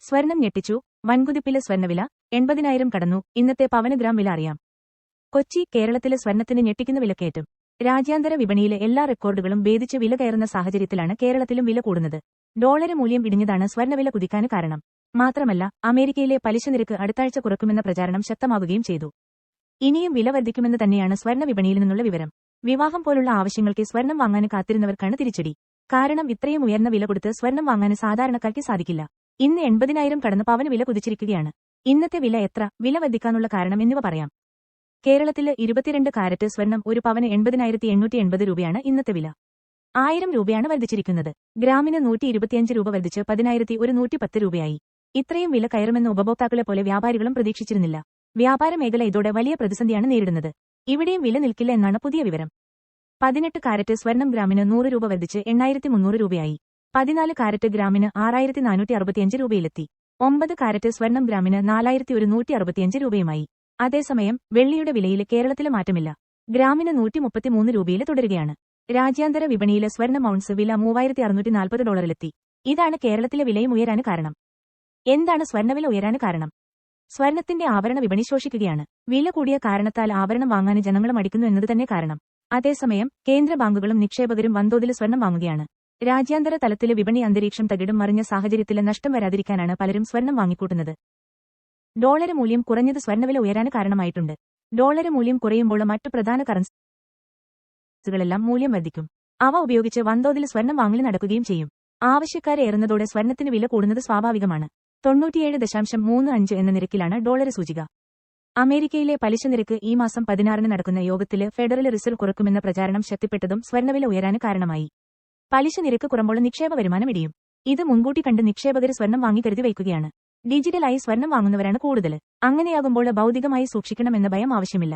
സ്വർണം ഞെട്ടിച്ചു. വൻകുതിപ്പിലെ സ്വർണവില എൺപതിനായിരം കടന്നു. ഇന്നത്തെ പവനഗ്രാം വില അറിയാം. കൊച്ചി കേരളത്തിലെ സ്വർണത്തിന് ഞെട്ടിക്കുന്ന വിലക്കയറ്റം. രാജ്യാന്തര വിപണിയിലെ എല്ലാ റെക്കോർഡുകളും ഭേദിച്ച് വില കയറുന്ന സാഹചര്യത്തിലാണ് കേരളത്തിലും വില കൂടുന്നത്. ഡോളര് മൂല്യം ഇടിഞ്ഞതാണ് സ്വർണവില കുതിക്കാൻ കാരണം. മാത്രമല്ല അമേരിക്കയിലെ പലിശ നിരക്ക് അടുത്താഴ്ച കുറക്കുമെന്ന പ്രചാരണം ശക്തമാവുകയും ചെയ്തു. ഇനിയും വില വർദ്ധിക്കുമെന്ന് തന്നെയാണ് സ്വർണ വിപണിയിൽ നിന്നുള്ള വിവരം. വിവാഹം പോലുള്ള ആവശ്യങ്ങൾക്ക് സ്വർണം വാങ്ങാൻ കാത്തിരുന്നവർക്കാണ് തിരിച്ചടി. കാരണം ഇത്രയും ഉയർന്ന വില കൊടുത്ത് സ്വർണം വാങ്ങാൻ സാധാരണക്കാർക്ക് സാധിക്കില്ല. ഇന്ന് എൺപതിനായിരം കടന്ന് പവന് വില കുതിച്ചിരിക്കുകയാണ്. ഇന്നത്തെ വില എത്ര? വില വർദ്ധിക്കാനുള്ള കാരണം എന്നിവ പറയാം. കേരളത്തിൽ ഇരുപത്തിരണ്ട് കാരറ്റ് സ്വർണം ഒരു പവന് എൺപതിനായിരത്തി എണ്ണൂറ്റി എൺപത് രൂപയാണ് ഇന്നത്തെ വില. ആയിരം രൂപയാണ് വർദ്ധിച്ചിരിക്കുന്നത്. ഗ്രാമിന് നൂറ്റി ഇരുപത്തിയഞ്ച് രൂപ വർദ്ധിച്ച് പതിനായിരത്തി ഒരു നൂറ്റി പത്ത് രൂപയായി. ഇത്രയും വില കയറുമെന്ന് ഉപഭോക്താക്കളെ പോലെ വ്യാപാരികളും പ്രതീക്ഷിച്ചിരുന്നില്ല. വ്യാപാര മേഖല ഇതോടെ വലിയ പ്രതിസന്ധിയാണ് നേരിടുന്നത്. ഇവിടെയും വില നിൽക്കില്ല എന്നാണ് പുതിയ വിവരം. പതിനെട്ട് കാരറ്റ് സ്വർണം ഗ്രാമിന് നൂറ് രൂപ വർദ്ധിച്ച് എണ്ണായിരത്തി രൂപയായി. പതിനാല് കാരറ്റ് ഗ്രാമിന് ആറായിരത്തി നാനൂറ്റി അറുപത്തിയഞ്ച് രൂപയിലെത്തി. ഒമ്പത് കാരറ്റ് സ്വർണം ഗ്രാമിന് നാലായിരത്തി ഒരു നൂറ്റി അറുപത്തിയഞ്ച് രൂപയുമായി. അതേസമയം വെള്ളിയുടെ വിലയിൽ കേരളത്തിൽ മാറ്റമില്ല. ഗ്രാമിന് നൂറ്റി മുപ്പത്തിമൂന്ന് രൂപയിൽ തുടരുകയാണ്. രാജ്യാന്തര വിപണിയിലെ സ്വർണ മൌൺസ് വില മൂവായിരത്തി അറുന്നൂറ്റി നാൽപ്പത് ഡോളറിലെത്തി. ഇതാണ് കേരളത്തിലെ വിലയും ഉയരാന് കാരണം. എന്താണ് സ്വർണവില ഉയരാന് കാരണം? സ്വർണത്തിന്റെ ആഭരണ വിപണി ശോഷിക്കുകയാണ്. വില കൂടിയ കാരണത്താൽ ആഭരണം വാങ്ങാൻ ജനങ്ങൾ മടിക്കുന്നു എന്നത് തന്നെ കാരണം. അതേസമയം കേന്ദ്ര ബാങ്കുകളും നിക്ഷേപകരും വൻതോതിൽ സ്വർണം വാങ്ങുകയാണ്. രാജ്യാന്തര തലത്തിലെ വിപണി അന്തരീക്ഷം തകിടും മറിഞ്ഞ സാഹചര്യത്തിൽ നഷ്ടം വരാതിരിക്കാനാണ് പലരും സ്വർണം വാങ്ങിക്കൂട്ടുന്നത്. ഡോളര് മൂല്യം കുറഞ്ഞത് സ്വർണവില ഉയരാന് കാരണമായിട്ടുണ്ട്. ഡോളര് മൂല്യം കുറയുമ്പോൾ മറ്റു പ്രധാന കറൻസികളെല്ലാം മൂല്യം വർദ്ധിക്കും. അവ ഉപയോഗിച്ച് വൻതോതിൽ സ്വർണം വാങ്ങലി നടക്കുകയും ചെയ്യും. ആവശ്യക്കാരെ ഏറുന്നതോടെ സ്വർണത്തിന് വില കൂടുന്നത് സ്വാഭാവികമാണ്. തൊണ്ണൂറ്റിയേഴ് ദശാംശം മൂന്ന് അഞ്ച് എന്ന നിരക്കിലാണ് ഡോളർ സൂചിക. അമേരിക്കയിലെ പലിശ നിരക്ക് ഈ മാസം പതിനാറിന് നടക്കുന്ന യോഗത്തിൽ ഫെഡറൽ റിസർവ് കുറക്കുമെന്ന പ്രചാരണം ശക്തിപ്പെട്ടതും സ്വർണവില ഉയരാന് കാരണമായി. പലിശ നിരക്ക് കുറമ്പോൾ നിക്ഷേപ വരുമാനം ഇടിയും. ഇത് മുൻകൂട്ടി കണ്ട് നിക്ഷേപകർ സ്വർണം വാങ്ങിക്കരുതി വയ്ക്കുകയാണ്. ഡിജിറ്റലായി സ്വർണം വാങ്ങുന്നവരാണ് കൂടുതൽ. അങ്ങനെയാകുമ്പോൾ ഭൗതികമായി സൂക്ഷിക്കണമെന്ന ഭയം ആവശ്യമില്ല.